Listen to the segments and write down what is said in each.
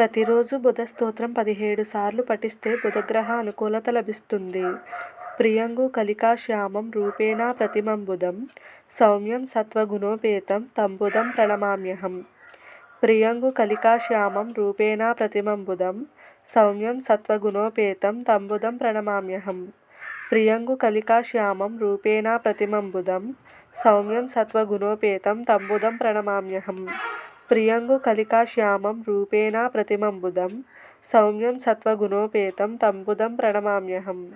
ప్రతిరోజు బుధ స్తోత్రం పదిహేడు సార్లు పఠిస్తే బుధగ్రహ అనుకూలత లభిస్తుంది. ప్రియంగు కలికా శ్యామం రూపేణా ప్రతిమం బుధం సౌమ్యం సత్వగుణోపేతం తంబుధం ప్రణమామ్యహం. ప్రియంగు కలికా శ్యామం రూపేణా ప్రతిమం బుధం సౌమ్యం సత్వగుణోపేతం తంబుధం ప్రణమామ్యహం. ప్రియంగు కలికా శ్యామం రూపేణా ప్రతిమం బుధం సౌమ్యం సత్వగుణోపేతం తంబుధం ప్రణమామ్యహం. ప్రియంగు కలికా శ్యామం రూపేణ ప్రతిమం సౌమ్యం సత్వగుణోపేతం తంబుధం ప్రణమామ్యహం.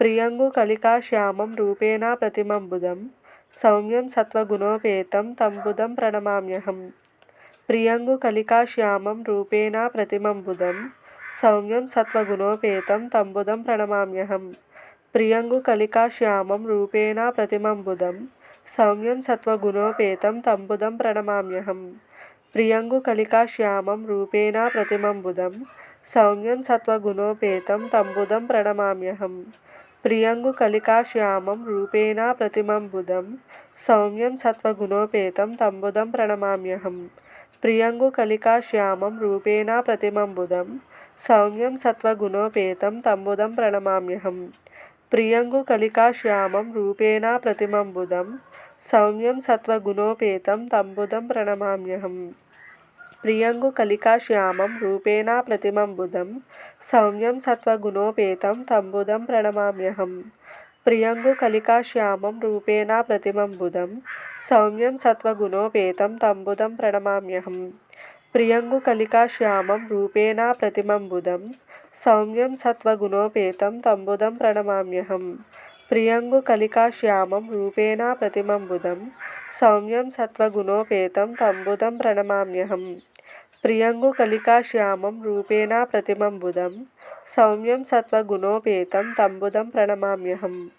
ప్రియంగు కలికా శ్యామం రూపేణ ప్రతిమం సౌమ్యం సత్వగుణోపేతం తంబుధం ప్రణమామ్యహం. ప్రియంగు కలికా శ్యామం రూపేణ ప్రతిమం సౌమ్యం సత్వగుణోపేతం తంబుధం ప్రణమామ్యహం. ప్రియంగు కలికా శ్యామం రూపేణ ప్రతిమం సౌమ్యం సత్వగుణోపేతం తంబుదం ప్రణమామ్యహం. ప్రియంగు కలికా శ్యామం రూపేణ ప్రతిమం సౌమ్యం సత్వగుణోపేతం తంబుదం ప్రణమామ్యహం. ప్రియంగు కలికా శ్యామం రూపేణ ప్రతిమం సౌమ్యం సత్వగుణోపేతం తంబుదం ప్రణమామ్యహం. ప్రియంగు కలికా శ్యామం రూపేణ ప్రతిమం సౌమ్యం సత్వగుణోపేతం తంబుదం ప్రణమామ్యహం. ప్రియంగు కలికా శ్యామం రూపేణ ప్రతిమం సౌమ్యం సత్వగుణోపేతం తంబుధం ప్రణమామ్యహం. ప్రియంగు కలికా శ్యామం రూపేణ ప్రతిమం సౌమ్యం సత్వగుణోపేతం తంబుధం ప్రణమామ్యహం. ప్రియంగు కలికా శ్యామం రూపేణ ప్రతిమం సౌమ్యం సత్వగుణోపేతం తంబుధం ప్రణమామ్యహం. ప్రియంగు కలికా శ్యామం రూపేణ ప్రతిమం సౌమ్యం సత్వగుణోపేతం తంబుదం ప్రణమామ్యహం. ప్రియంగు కలికా శ్యామం రూపేణ ప్రతిమం సౌమ్యం సత్వగుణోపేతం తంబుదం ప్రణమామ్యహం. ప్రియంగు కలికా శ్యామం రూపేణ ప్రతిమం సౌమ్యం సత్వగుణోపేతం తంబుదం ప్రణమామ్యహం.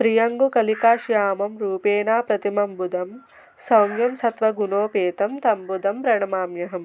ప్రియంగు కలికా శ్యామం రూపేణ ప్రతిమం సౌమ్యం సత్వగుణోపేతం తంబుదం ప్రణమామ్యహం.